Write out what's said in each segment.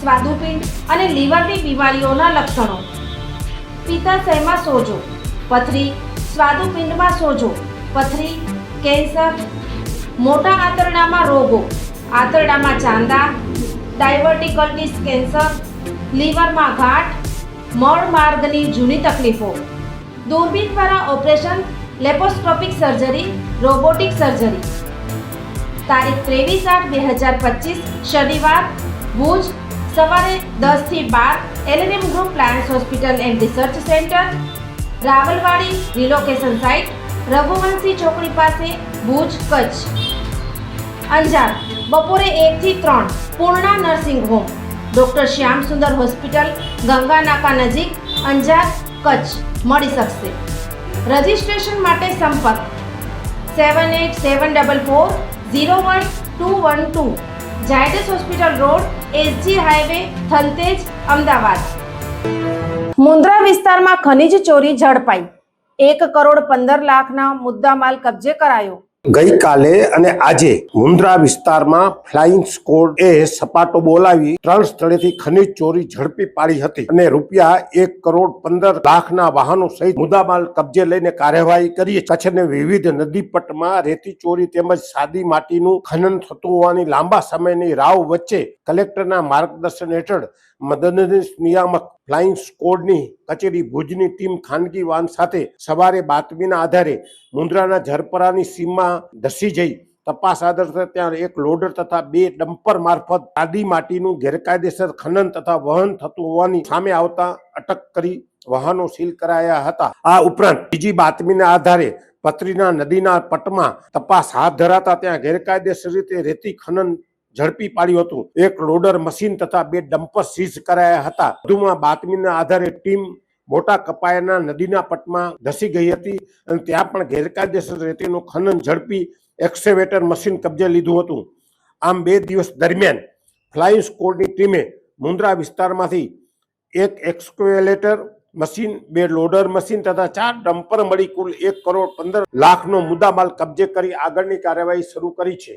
સ્વાદુપિંડ અને લીવરની બીમારીઓના લક્ષણો. પિત્તાશયમાં સોજો? પથરી સ્વાદુપિંડમાં સોજો. પથરી કેન્સર. મોટા આંતરડામાં રોગો. આંતરડામાં ચાંદા, ડાયવર્ટિકલ્ટીસ કેન્સર, લીવરમાં ગાંઠ મળ માર્ગની જૂની તકલીફો. દૂરબીન દ્વારા operation, laparoscopic surgery, robotic surgery. તારીખ ત્રેવીસ આઠ બે હજાર પચીસ, શનિવાર, ભુજ સવારે દસથી બાર LNM group પ્લાયન્સ hospital and research centre Rawalwadi relocation site Raghuvanshi ચોકડી પાસે ભુજ, કચ્છ. અંજાર, બપોરે એકથી ત્રણ Purna nursing home, doctor Shyam Sundar hospital, Ganga નાકા નજીક, અંજાર, કચ્છ. મળી શકશે. રજિસ્ટ્રેશન માટે સંપર્ક. Seven eight seven double four zero one two one two. Zydus hospital road S G highway Thaltej Ahmedabad. Mundra વિસ્તારમાં ખનિજ ચોરી ઝડપાઈ. એક કરોડ પંદર લાખના મુદ્દામાલ કબજે કરાયો. ગઈકાલે અને આજે મુન્દ્રા વિસ્તારમાં ફ્લાઇંગ સ્કોડ એ સપાટો બોલાવી ત્રણ સ્થળેથી ખનીજ ચોરી ઝડપી પાડી હતી અને રૂપિયા એક કરોડ પંદર લાખના વાહનો સહિત મુદ્દામાલ કબજે લઈને કાર્યવાહી કરી. કચ્છને વિવિધ નદીપટમાં રેતી ચોરી તેમજ સાદી માટીનું ખનન થતું હોવાની લાંબા સમયની રાવ વચ્ચે કલેક્ટરના માર્ગદર્શન હેઠળ મદદનીશ નિયામક ફ્લાઇંગ સ્કોડની કચેરી ભુજની ટીમ ખાનગી વાહન સાથે સવારે બાતમીના આધારે મુન્દ્રાના ઝરપરાની સીમમાં ધસી જઈ. તપાસ આધારે ત્યાં એક લોડર તથા બે ડમ્પર મારફત આદી માટીનું ગેરકાયદેસર ખનન તથા વહન થતું હોવાની સામે આવતા અટક કરી વાહનો સીલ કરાયા હતા. આ ઉપરાંત બીજી બાતમીના આધારે પત્રીના નદીના પટમાં તપાસ હાથ ધરાતા ત્યાં ગેરકાયદેસર રીતે રેતી ખનન ઝડપી પાડ્યું હતું. એક લોડર મશીન તથા બે ડમ્પર સીઝ કરાયા હતા. વધુમાં બાતમીના આધારે ટીમ મોટા કપાયાના નદીના પટમાં ધસી ગઈ હતી અને ત્યાં પણ ગેરકાયદેસર રેતીનું ખનન ઝડપી એક્સેવેટર મશીન કબજે લીધું હતું. આમ બે દિવસ દરમિયાન ફ્લાઇંગ સ્કોડની ટીમે મુન્દ્રા વિસ્તારમાંથી એક એક્સક્વેલેટર મશીન બે લોડર મશીન તથા ચાર ડમ્પર મળી કુલ એક કરોડ પંદર લાખનો મુદ્દામાલ કબજે કરી આગળની કાર્યવાહી શરૂ કરી છે.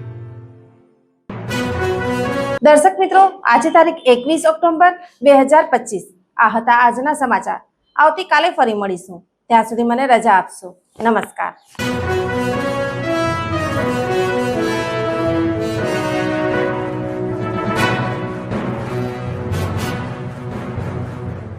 દર્શક મિત્રો, આજે તારીખ એકવીસ ઓક્ટોબર બે હજાર પચીસ. આ હતા આજના સમાચાર. આવતીકાલે ફરી મળીશું. ત્યાં સુધી મને રજા આપશો. નમસ્કાર.